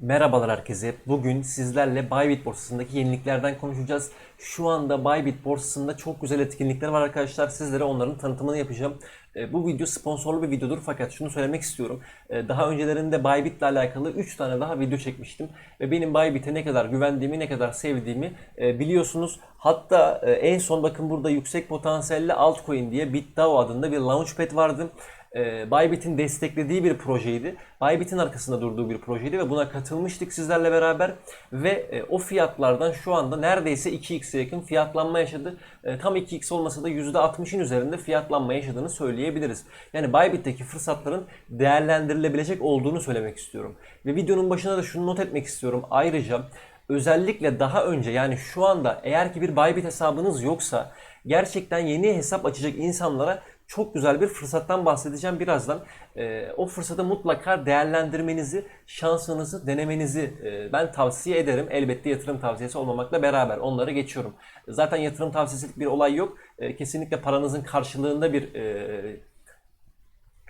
Merhabalar herkese. Bugün sizlerle Bybit borsasındaki yeniliklerden konuşacağız. Şu anda Bybit borsasında çok güzel etkinlikler var arkadaşlar. Sizlere onların tanıtımını yapacağım. E, Bu video sponsorlu bir videodur fakat şunu söylemek istiyorum. E, Daha öncelerinde Bybit ile alakalı 3 tane daha video çekmiştim. Ve benim Bybit'e ne kadar güvendiğimi, ne kadar sevdiğimi e, biliyorsunuz. Hatta e, en son bakın burada yüksek potansiyelli altcoin diye BitDAO adında bir launchpad vardı e, Bybit'in desteklediği bir projeydi. Bybit'in arkasında durduğu bir projeydi ve buna katılmıştık sizlerle beraber ve e, o fiyatlardan şu anda neredeyse 2x'e yakın fiyatlanma yaşadı. E, tam 2x olmasa da %60'ın üzerinde fiyatlanma yaşadığını söyleyebiliriz. Yani Bybit'teki fırsatların değerlendirilebilecek olduğunu söylemek istiyorum. Ve videonun başına da şunu not etmek istiyorum. Ayrıca özellikle daha önce yani şu anda eğer ki bir Bybit hesabınız yoksa gerçekten yeni hesap açacak insanlara çok güzel bir fırsattan bahsedeceğim birazdan. Ee, o fırsatı mutlaka değerlendirmenizi, şansınızı denemenizi e, ben tavsiye ederim. Elbette yatırım tavsiyesi olmamakla beraber onları geçiyorum. Zaten yatırım tavsiyesi bir olay yok. Ee, kesinlikle paranızın karşılığında bir e,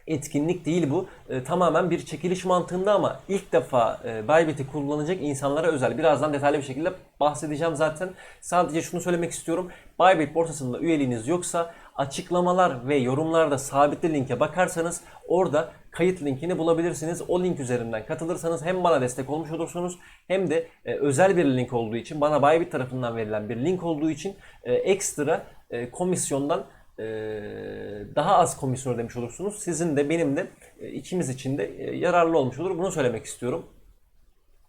etkinlik değil bu. E, tamamen bir çekiliş mantığında ama ilk defa e, Bybit'i kullanacak insanlara özel. Birazdan detaylı bir şekilde bahsedeceğim zaten. Sadece şunu söylemek istiyorum. Bybit borsasında üyeliğiniz yoksa açıklamalar ve yorumlarda sabitli linke bakarsanız orada kayıt linkini bulabilirsiniz. O link üzerinden katılırsanız hem bana destek olmuş olursunuz hem de e, özel bir link olduğu için bana Bybit tarafından verilen bir link olduğu için e, ekstra e, komisyondan daha az komisyon ödemiş olursunuz. Sizin de benim de e, ikimiz için de e, yararlı olmuş olur. Bunu söylemek istiyorum.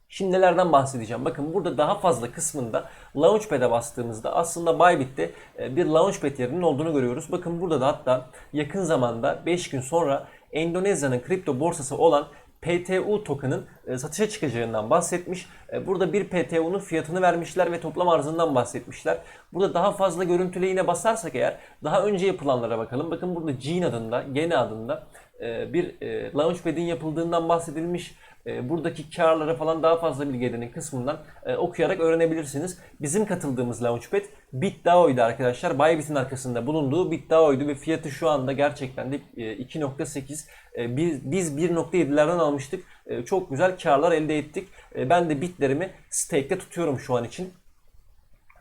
Şimdi nelerden bahsedeceğim? Bakın burada daha fazla kısmında Launchpad'e bastığımızda aslında Bybit'te e, bir Launchpad yerinin olduğunu görüyoruz. Bakın burada da hatta yakın zamanda 5 gün sonra Endonezya'nın kripto borsası olan PTU token'ın satışa çıkacağından bahsetmiş. E, Burada bir PTU'nun fiyatını vermişler ve toplam arzından bahsetmişler. Burada daha fazla görüntüleyine basarsak eğer daha önce yapılanlara bakalım. Bakın burada Gene adında, Gene adında e, bir e, Launchpad'in yapıldığından bahsedilmiş. E, Buradaki karlara falan daha fazla bilgi edinin kısmından e, okuyarak öğrenebilirsiniz. Bizim katıldığımız Launchpad BitDAO'ydu arkadaşlar. Bybit'in arkasında bulunduğu BitDAO'ydu ve fiyatı şu anda gerçekten de e, 2.8. E, Biz, biz 1.7'lerden almıştık. E, Çok güzel karlar elde ettik. E, Ben de bitlerimi stake'te tutuyorum şu an için.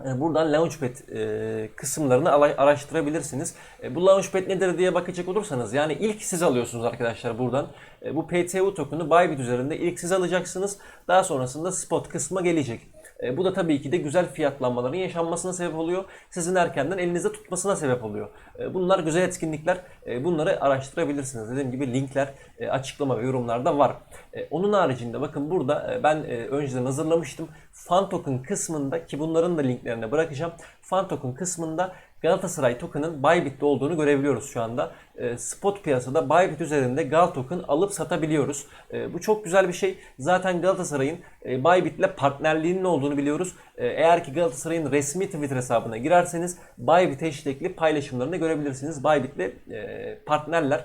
E, Buradan Launchpad e, kısımlarını araştırabilirsiniz. Bu Launchpad nedir diye bakacak olursanız yani ilk siz alıyorsunuz arkadaşlar buradan. E, Bu PTU token'ı Bybit üzerinde ilk siz alacaksınız. Daha sonrasında spot kısmı gelecek. E, Bu da tabii ki de güzel fiyatlanmaların yaşanmasına sebep oluyor. Sizin erkenden elinizde tutmasına sebep oluyor. E, Bunlar güzel etkinlikler. E, Bunları araştırabilirsiniz. Dediğim gibi linkler e, açıklama ve yorumlarda var. E, Onun haricinde bakın burada e, ben e, önceden hazırlamıştım. Fan token kısmında ki bunların da linklerine bırakacağım. Fan token kısmında Galatasaray token'ın Bybit'te olduğunu görebiliyoruz şu anda. E, Spot piyasada Bybit üzerinde Gal token alıp satabiliyoruz. E, Bu çok güzel bir şey. Zaten Galatasaray'ın e, Bybit ile partnerliğinin olduğunu biliyoruz. E, Eğer ki Galatasaray'ın resmi Twitter hesabına girerseniz Bybit hashtagli paylaşımlarını görebilirsiniz. Bybit ile e, partnerler.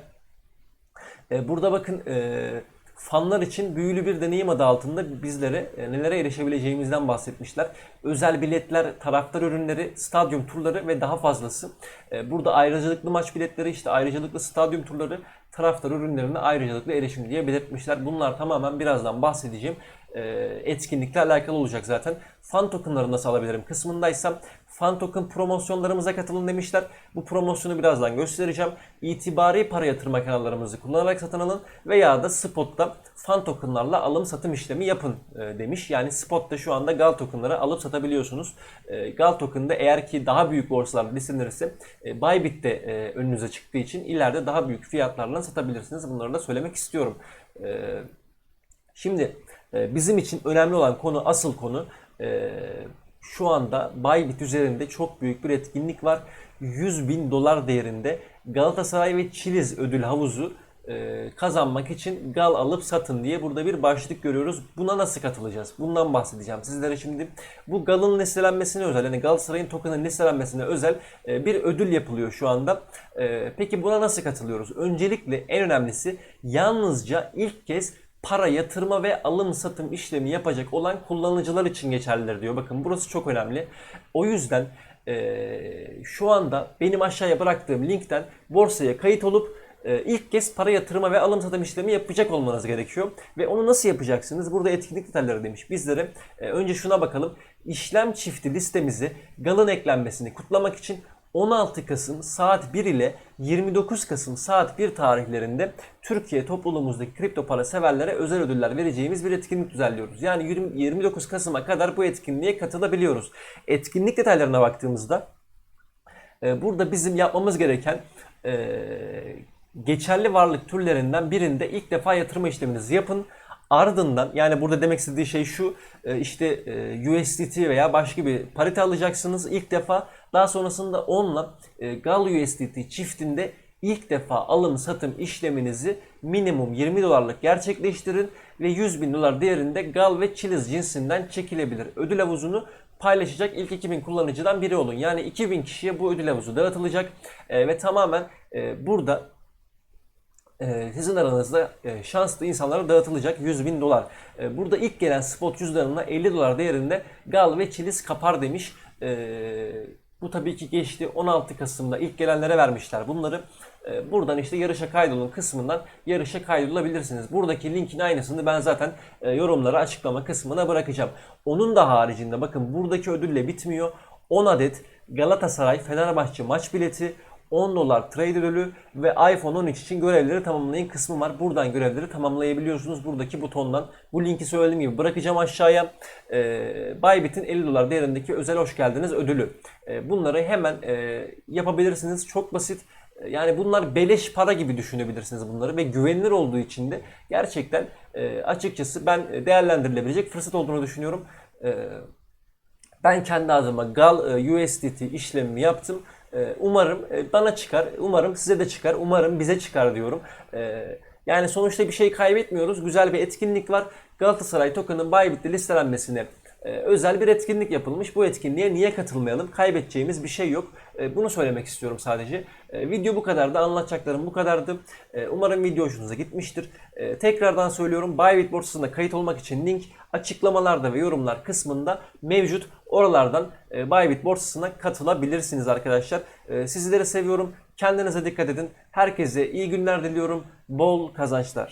Burada bakın e, fanlar için büyülü bir deneyim adı altında bizlere e, nelere erişebileceğimizden bahsetmişler. Özel biletler, taraftar ürünleri, stadyum turları ve daha fazlası. E, Burada ayrıcalıklı maç biletleri, işte ayrıcalıklı stadyum turları, taraftar ürünlerine ayrıcalıklı erişim diye belirtmişler. Bunlar tamamen birazdan bahsedeceğim etkinlikle alakalı olacak zaten. Fan tokenları nasıl alabilirim kısmındaysam fan token promosyonlarımıza katılın demişler. Bu promosyonu birazdan göstereceğim. İtibari para yatırma kanallarımızı kullanarak satın alın veya da spotta fan tokenlarla alım satım işlemi yapın e, demiş. Yani spotta şu anda Gal tokenları alıp satabiliyorsunuz. E, Gal token'da eğer ki daha büyük borsalarda listelenirse e, Bybit'te e, önünüze çıktığı için ileride daha büyük fiyatlarla satabilirsiniz. Bunları da söylemek istiyorum. Şimdi e, bizim için önemli olan konu, asıl konu e, şu anda Bybit üzerinde çok büyük bir etkinlik var. 100 bin dolar değerinde Galatasaray ve Çiliz ödül havuzu e, kazanmak için gal alıp satın diye burada bir başlık görüyoruz. Buna nasıl katılacağız? Bundan bahsedeceğim sizlere şimdi. Bu galın listelenmesine özel, yani Galatasaray'ın token'ın listelenmesine özel bir ödül yapılıyor şu anda. Peki buna nasıl katılıyoruz? Öncelikle en önemlisi yalnızca ilk kez para yatırma ve alım satım işlemi yapacak olan kullanıcılar için geçerlidir diyor. Bakın burası çok önemli. O yüzden eee, şu anda benim aşağıya bıraktığım linkten borsaya kayıt olup e, ilk kez para yatırma ve alım satım işlemi yapacak olmanız gerekiyor. Ve onu nasıl yapacaksınız? Burada etkinlik detayları demiş bizlere. E, önce şuna bakalım. İşlem çifti listemizi Gal'ın eklenmesini kutlamak için 16 Kasım saat 1 ile 29 Kasım saat 1 tarihlerinde Türkiye topluluğumuzdaki kripto para severlere özel ödüller vereceğimiz bir etkinlik düzenliyoruz. Yani 20 29 Kasım'a kadar bu etkinliğe katılabiliyoruz. Etkinlik detaylarına baktığımızda e, burada bizim yapmamız gereken e, geçerli varlık türlerinden birinde ilk defa yatırma işleminizi yapın. Ardından yani burada demek istediği şey şu e, işte e, USDT veya başka bir parite alacaksınız ilk defa. Daha sonrasında onunla e, GAL USDT çiftinde ilk defa alım satım işleminizi minimum 20 dolarlık gerçekleştirin ve 100 bin dolar değerinde GAL ve Chiliz cinsinden çekilebilir. Ödül havuzunu paylaşacak ilk 2000 kullanıcıdan biri olun. Yani 2000 kişiye bu ödül havuzu dağıtılacak ve tamamen burada e, sizin aranızda e, şanslı insanlara dağıtılacak 100 bin dolar. E, burada ilk gelen spot cüzdanına 50 dolar değerinde gal ve çiliz kapar demiş. Bu tabii ki geçti 16 Kasım'da ilk gelenlere vermişler bunları. Buradan işte yarışa kaydolun kısmından yarışa kaydolabilirsiniz. Buradaki linkin aynısını ben zaten e, yorumlara açıklama kısmına bırakacağım. Onun da haricinde bakın buradaki ödülle bitmiyor. 10 adet Galatasaray Fenerbahçe maç bileti 10 dolar trade ödülü ve iPhone 13 için görevleri tamamlayın kısmı var. Buradan görevleri tamamlayabiliyorsunuz. Buradaki butondan. Bu linki söylediğim gibi bırakacağım aşağıya. Ee, Bybit'in 50 dolar değerindeki özel hoş geldiniz ödülü. Ee, bunları hemen e, yapabilirsiniz. Çok basit. Ee, Yani bunlar beleş para gibi düşünebilirsiniz bunları ve güvenilir olduğu için de gerçekten e, açıkçası ben değerlendirilebilecek fırsat olduğunu düşünüyorum. Ee, ben kendi adıma GAL e, USDT işlemimi yaptım. E, Umarım e, bana çıkar, umarım size de çıkar, umarım bize çıkar diyorum. E, Yani sonuçta bir şey kaybetmiyoruz. Güzel bir etkinlik var. Galatasaray token'ın Bybit'te listelenmesine e, özel bir etkinlik yapılmış. Bu etkinliğe niye katılmayalım? Kaybedeceğimiz bir şey yok. E, Bunu söylemek istiyorum sadece. E, Video bu kadardı. Anlatacaklarım bu kadardı. Umarım video hoşunuza gitmiştir. Tekrardan söylüyorum. Bybit borsasına kayıt olmak için link açıklamalarda ve yorumlar kısmında mevcut. Oralardan e, Bybit borsasına katılabilirsiniz arkadaşlar. Sizleri seviyorum. Kendinize dikkat edin. Herkese iyi günler diliyorum. Bol kazançlar.